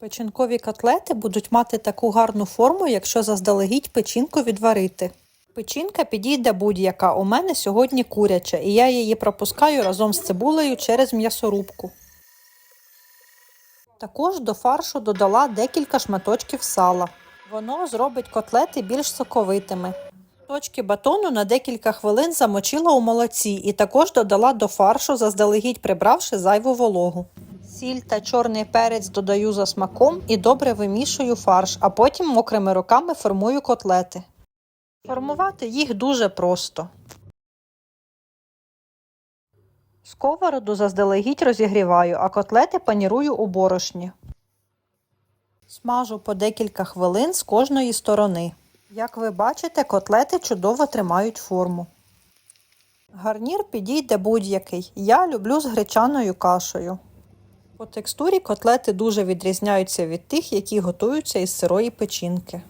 Печінкові котлети будуть мати таку гарну форму, якщо заздалегідь печінку відварити. Печінка підійде будь-яка. У мене сьогодні куряча, і я її пропускаю разом з цибулею через м'ясорубку. Також до фаршу додала декілька шматочків сала. Воно зробить котлети більш соковитими. Точки батону на декілька хвилин замочила у молоці і також додала до фаршу, заздалегідь прибравши зайву вологу. Сіль та чорний перець додаю за смаком і добре вимішую фарш, а потім мокрими руками формую котлети. Формувати їх дуже просто. Сковороду заздалегідь розігріваю, а котлети панірую у борошні. Смажу по декілька хвилин з кожної сторони. Як ви бачите, котлети чудово тримають форму. Гарнір підійде будь-який. Я люблю з гречаною кашею. По текстурі котлети дуже відрізняються від тих, які готуються із сирої печінки.